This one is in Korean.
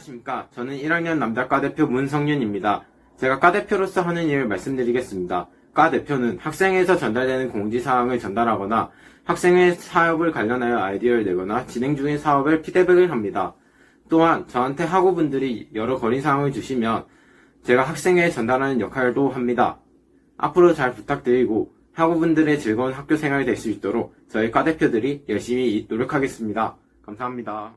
안녕하십니까. 저는 1학년 남자 과 대표 문성윤입니다. 제가 과 대표로서 하는 일을 말씀드리겠습니다. 과 대표는 학생회에서 전달되는 공지사항을 전달하거나 학생회 사업을 관련하여 아이디어를 내거나 진행 중인 사업을 피드백을 합니다. 또한 저한테 학우분들이 여러 건의사항을 주시면 제가 학생회에 전달하는 역할도 합니다. 앞으로 잘 부탁드리고 학우분들의 즐거운 학교 생활이 될 수 있도록 저희 과 대표들이 열심히 노력하겠습니다. 감사합니다.